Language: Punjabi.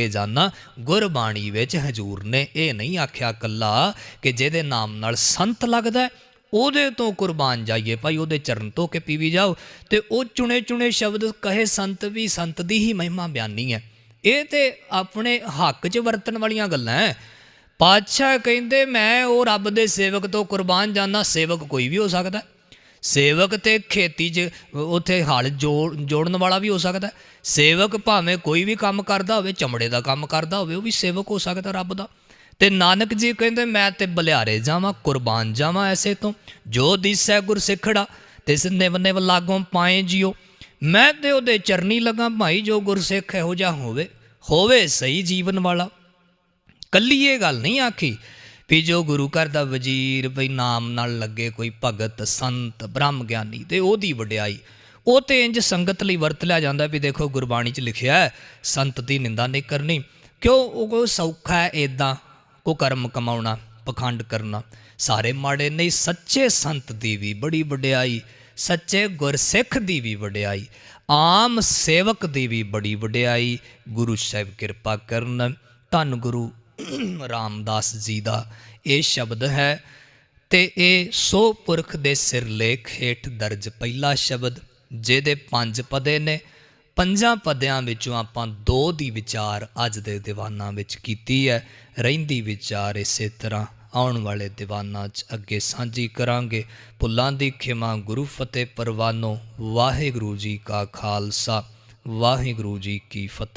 ਕੇ ਜਾਣਾ ਗੁਰਬਾਣੀ ਵਿੱਚ ਹਜੂਰ ਨੇ ਇਹ ਨਹੀਂ ਆਖਿਆ ਕੱਲਾ ਕਿ ਜਿਹਦੇ ਨਾਮ ਨਾਲ ਸੰਤ ਲੱਗਦਾ ਉਹਦੇ ਤੋਂ ਕੁਰਬਾਨ ਜਾਈਏ, ਭਾਈ ਉਹਦੇ ਚਰਨ ਧੋ ਕੇ ਪੀਵੀ ਜਾਓ, ਤੇ ਉਹ ਚੁਣੇ ਚੁਣੇ ਸ਼ਬਦ ਕਹੇ ਸੰਤ ਵੀ ਸੰਤ ਦੀ ਹੀ ਮਹਿਮਾ ਬਿਆਨੀ ਹੈ। ਇਹ ਤੇ ਆਪਣੇ ਹੱਕ 'ਚ ਵਰਤਣ ਵਾਲੀਆਂ ਗੱਲਾਂ ਹੈ। ਪਾਤਸ਼ਾਹ ਕਹਿੰਦੇ, ਮੈਂ ਉਹ ਰੱਬ ਦੇ ਸੇਵਕ ਤੋਂ ਕੁਰਬਾਨ ਜਾਣਾ ਸੇਵਕ ਕੋਈ ਵੀ ਹੋ ਸਕਦਾ। ਸੇਵਕ ਤੇ ਖੇਤੀ 'ਚ, ਉੱਥੇ ਹਲ ਜੋੜਨ ਵਾਲਾ ਵੀ ਹੋ ਸਕਦਾ ਸੇਵਕ ਭਾਵੇਂ ਕੋਈ ਵੀ ਕੰਮ ਕਰਦਾ ਹੋਵੇ, ਚਮੜੇ ਦਾ ਕੰਮ ਕਰਦਾ ਹੋਵੇ, ਉਹ ਵੀ ਸੇਵਕ ਹੋ ਸਕਦਾ ਰੱਬ ਦਾ। ਤੇ ਨਾਨਕ ਜੀ ਕਹਿੰਦੇ, ਮੈਂ ਤੇ ਬਲਿਆਰੇ ਜਾਵਾਂ, ਕੁਰਬਾਨ ਜਾਵਾਂ ਐਸੇ ਤੋਂ। ਜੋ ਦਿਸੈ ਗੁਰ ਸਿੱਖੜਾ ਤਿਸ ਨਿਵ ਨਿਵ ਲਾਗੋਂ ਪਾਏ ਜਿਓ ਮੈਂ ਤੇ ਉਹਦੇ ਚਰਨੀ ਲਗਾ, ਭਾਈ ਜੋ ਗੁਰਸਿੱਖ ਇਹੋ ਜਿਹਾ ਹੋਵੇ ਹੋਵੇ ਸਹੀ ਜੀਵਨ ਵਾਲਾ। ਕੱਲੀ ਇਹ ਗੱਲ ਨਹੀਂ ਆਖੀ। ਵੀ ਜੋ ਗੁਰੂ ਘਰ ਦਾ ਵਜ਼ੀਰ ਬਈ ਨਾਮ ਨਾਲ ਲੱਗੇ ਕੋਈ ਭਗਤ, ਸੰਤ, ਬ੍ਰਹਮ ਗਿਆਨੀ ਤੇ ਉਹਦੀ ਵਡਿਆਈ, ਉਹ ਤੇ ਇੰਜ ਸੰਗਤ ਲਈ ਵਰਤ ਲਿਆ ਜਾਂਦਾ ਵੀ ਦੇਖੋ ਗੁਰਬਾਣੀ 'ਚ ਲਿਖਿਆ ਹੈ, ਸੰਤ ਦੀ ਨਿੰਦਾ ਨਹੀਂ ਕਰਨੀ, ਕਿਉਂ ਉਹ ਕੋਈ ਸੌਖਾ ਹੈ ਇਦਾਂ ਕੋ ਕਰਮ ਕਮਾਉਣਾ, ਪਖੰਡ ਕਰਨਾ। ਸਾਰੇ ਮਾੜੇ ਨਹੀਂ, ਸੱਚੇ ਸੰਤ ਦੀ ਵੀ ਬੜੀ ਵਡਿਆਈ, ਸੱਚੇ ਗੁਰਸਿੱਖ ਦੀ ਵੀ ਵਡਿਆਈ, ਆਮ ਸੇਵਕ ਦੀ ਵੀ ਬੜੀ ਵਡਿਆਈ, ਗੁਰੂ ਸਾਹਿਬ ਕਿਰਪਾ ਕਰਨ, ਧੰਨ ਗੁਰੂ ਰਾਮਦਾਸ ਜੀ ਦਾ ਇਹ ਸ਼ਬਦ ਹੈ ਤੇ ਇਹ ਸੋ ਪੁਰਖ ਦੇ ਸਿਰਲੇਖ ਹੇਠ ਦਰਜ ਪਹਿਲਾ ਸ਼ਬਦ, ਜਿਹਦੇ ਪੰਜ ਪਦੇ ਨੇ। ਪੰਜਾਂ ਪਦਿਆਂ ਵਿੱਚੋਂ ਆਪਾਂ ਦੋ ਦੀ ਵਿਚਾਰ ਅੱਜ ਦੇ ਦੀਵਾਨਾਂ ਵਿੱਚ ਕੀਤੀ ਹੈ। ਰਹਿੰਦੀ ਵਿਚਾਰ ਇਸੇ ਤਰ੍ਹਾਂ ਆਉਣ ਵਾਲੇ ਦੀਵਾਨਾਂ 'ਚ ਅੱਗੇ ਸਾਂਝੀ ਕਰਾਂਗੇ। ਭੁੱਲਾਂ ਦੀ ਖਿਮਾ ਗੁਰੂ ਫਤਿਹ ਪਰਵਾਨੋ, ਵਾਹਿਗੁਰੂ ਜੀ ਕਾ ਖਾਲਸਾ, ਵਾਹਿਗੁਰੂ ਜੀ ਕੀ ਫਤਿਹ।